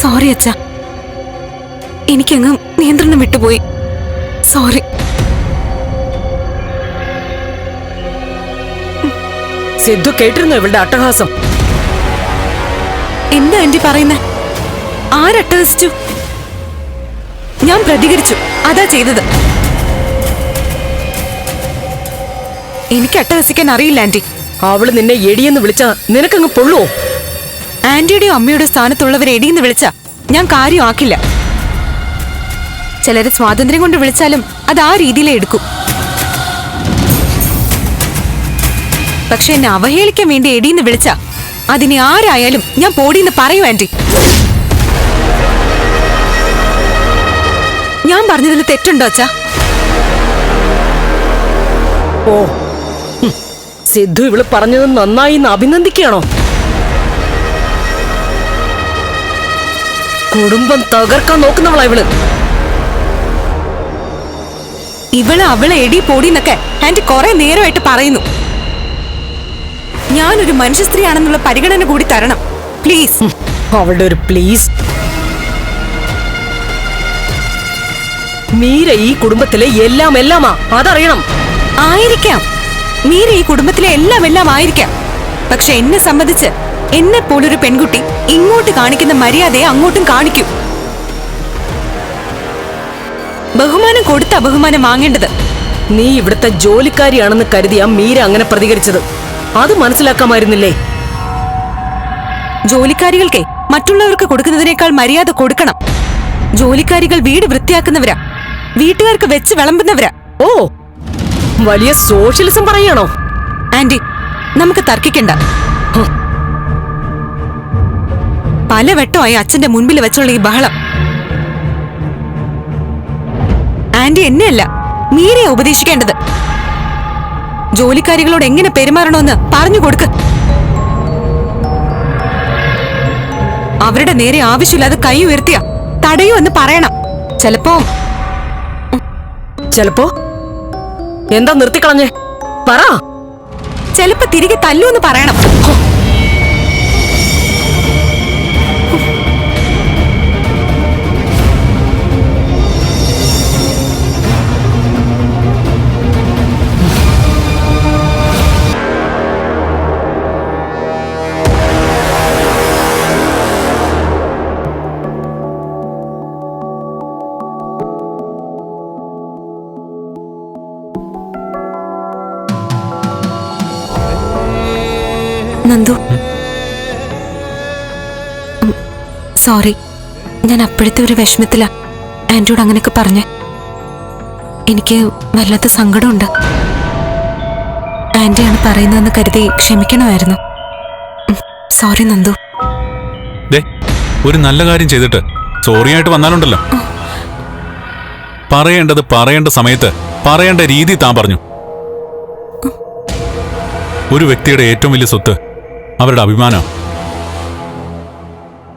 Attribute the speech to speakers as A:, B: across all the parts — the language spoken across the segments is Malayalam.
A: സോറി അച്ഛ. എനിക്കങ്ങ് നിയന്ത്രണം വിട്ടുപോയി. സോറി
B: സിദ്ധു കേട്ടിരുന്നു ഇവളുടെ അട്ടഹാസം?
A: എന്താ ആന്റി പറയുന്നേ? ആരട്ടഹസിച്ചു? ഞാൻ പ്രതികരിച്ചു. അതാ ചെയ്തത്. എനിക്ക് അട്ടഹസിക്കാൻ അറിയില്ല ആന്റി.
B: അവൾ നിന്നെ എടിയെന്ന് വിളിച്ചാ നിനക്കങ്ങ് പൊള്ളുവോ?
A: ആന്റിയുടെയോ അമ്മയുടെ സ്ഥാനത്തുള്ളവരെ എടിയെന്ന് വിളിച്ച ഞാൻ കാര്യമാക്കില്ല. ചിലരെ സ്വാതന്ത്ര്യം കൊണ്ട് വിളിച്ചാലും അത് ആ രീതിയിലേ എടുക്കും. പക്ഷെ എന്നെ അവഹേളിക്കാൻ വേണ്ടി എടിയെന്ന് വിളിച്ച അതിനെ ആരായാലും ഞാൻ പോടിയെന്ന് പറയൂ ആന്റി. ഞാൻ പറഞ്ഞതിൽ തെറ്റുണ്ടോ അച്ഛാ?
B: ഓ സിദ്ധു ഇവൾ പറഞ്ഞത് നന്നായി അഭിനന്ദിക്കുകയാണോ? കുടുംബം തകർക്കാൻ നോക്കുന്നവളാ ഇവൾ.
A: ഇവൾ അവളെ എടി പോടിന്നൊക്കെ എന്റെ കുറെ നേരമായിട്ട് പറയുന്നു. ഞാനൊരു മനുഷ്യ സ്ത്രീ ആണെന്നുള്ള പരിഗണന കൂടി തരണം. പ്ലീസ്.
B: അവളുടെ ഒരു പ്ലീസ് മീര ഈ കുടുംബത്തിലെ എല്ലാം എല്ലാമാ. അതറിയണം.
A: ആയിരിക്കാം. മീര ഈ കുടുംബത്തിലെ എല്ലാം എല്ലാം ആയിരിക്കാം. പക്ഷെ എന്നെ സംബന്ധിച്ച് എന്നെ പോലൊരു പെൺകുട്ടി ഇങ്ങോട്ട് കാണിക്കുന്ന മര്യാദയെ അങ്ങോട്ടും കാണിക്കും. ബഹുമാനം കൊടുത്ത ബഹുമാനം വാങ്ങേണ്ടത്
B: നീ ഇവിടുത്തെ ജോലിക്കാരിയാണെന്ന് കരുതിയാ മീര അങ്ങനെ പ്രതികരിച്ചത്. അത് മനസ്സിലാക്കാമായിരുന്നില്ലേ?
A: ജോലിക്കാരികൾക്കേ മറ്റുള്ളവർക്ക് കൊടുക്കുന്നതിനേക്കാൾ മര്യാദ കൊടുക്കണം. ജോലിക്കാരികൾ വീട് വൃത്തിയാക്കുന്നവരാ. വീട്ടുകാർക്ക് വെച്ച് വിളമ്പുന്നവരാ.
B: ഓ വലിയ സോഷ്യലിസം പറയാണോ?
A: ആന്റി നമുക്ക് തർക്കിക്കണ്ട. പല വട്ടമായി അച്ഛന്റെ മുൻപിൽ വെച്ചുള്ള ഈ ബഹളം. ആന്റി എന്നെയല്ല മീരയെ ഉപദേശിക്കേണ്ടത്. ജോലിക്കാരികളോട് എങ്ങനെ പെരുമാറണമെന്ന് പറഞ്ഞു കൊടുക്ക്. അവരുടെ നേരെ ആവശ്യമില്ലാതെ കൈ ഉയർത്തിയ തടയൂ എന്ന് പറയണം. ചിലപ്പോ
B: ചെലപ്പോ? എന്താ നിർത്തിക്കളഞ്ഞേ? പറ.
A: ചിലപ്പോ തിരികെ തല്ലു എന്ന് പറയണം. നന്ദു. സോറി ഞാൻ അപ്പോഴത്തെ ഒരു വിഷമത്തിലാ ആന്റിയോട് അങ്ങനെയൊക്കെ പറഞ്ഞേ. എനിക്ക് വല്ലാത്ത സങ്കടമുണ്ട്. ആന്റിയാണ് പറയുന്നതെന്ന് കരുതി ക്ഷമിക്കണമായിരുന്നു. സോറി നന്ദു.
C: ഒരു നല്ല കാര്യം ചെയ്തിട്ട് സോറി ആയിട്ട് വന്നാലുണ്ടല്ലോ. പറയേണ്ടത് പറയേണ്ട സമയത്ത് പറയേണ്ട രീതി താൻ പറഞ്ഞു. ഒരു വ്യക്തിയുടെ ഏറ്റവും വലിയ സ്വത്ത് അവരുടെ അഭിമാനം.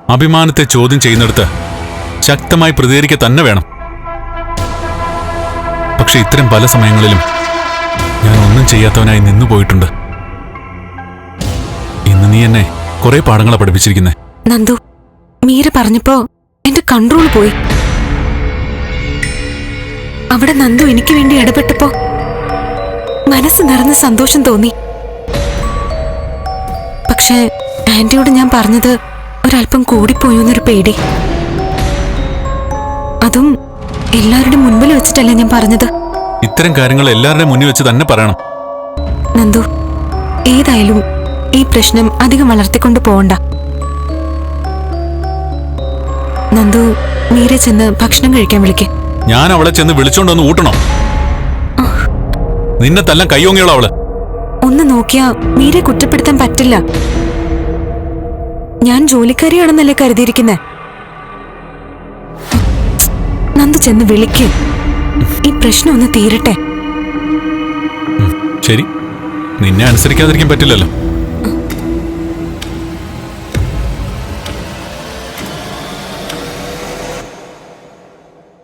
C: അഭിമാനത്തെ ചോദ്യം ചെയ്യുന്നിടത്ത് ശക്തമായി പ്രതികരിക്കുക തന്നെ വേണം. പക്ഷെ ഇത്തരം പല സമയങ്ങളിലും ഞാൻ ഒന്നും ചെയ്യാത്തവനായി നിന്നു പോയിട്ടുണ്ട്. ഇന്ന് നീ എന്നെ കുറെ പാഠങ്ങളെ പഠിപ്പിച്ചിരിക്കുന്നേ.
A: നന്ദു മീര പറഞ്ഞപ്പോ എന്റെ കൺട്രോൾ പോയി. അവിടെ നന്ദു എനിക്ക് വേണ്ടി ഇടപെട്ടപ്പോ മനസ്സ് നിറഞ്ഞ സന്തോഷം തോന്നി. പക്ഷേ ആന്റിയോട് ഞാൻ പറഞ്ഞത് ഒരല്പം കൂടിപ്പോയി എന്നൊരു പേടി. അതും എല്ലാവരുടെ മുൻപിൽ വെച്ചിട്ടല്ല ഞാൻ പറഞ്ഞത്.
C: ഇത്തരം കാര്യങ്ങൾ എല്ലാവരുടെയും മുന്നിൽ വെച്ച് തന്നെ പറയണം.
A: നന്ദു ഏതായാലും ഈ പ്രശ്നം അധികം വളർത്തിക്കൊണ്ട് പോകണ്ട നന്ദു മീരെ ചെന്ന് ഭക്ഷണം കഴിക്കാൻ വിളിക്കേ.
C: ഞാൻ അവളെ ചെന്ന് വിളിച്ചോണ്ടൊന്ന് ഊട്ടണം. നിന്നെ തല്ലാൻ കയ്യോങ്ങിയോളൂ അവൾ.
A: ഒന്ന് നോക്കിയാ മീരെ കുറ്റപ്പെടുത്താൻ പറ്റില്ല. ഞാൻ ജോലിക്കാരിയാണെന്നല്ലേ കരുതിയിരിക്കുന്നേ? നന്ദു ചെന്ന് വിളിക്ക്. ഈ പ്രശ്നം ഒന്ന് തീരട്ടെ.
C: ശരി. നിന്നെ അനുസരിക്കാതിരിക്കാൻ പറ്റില്ലല്ലോ.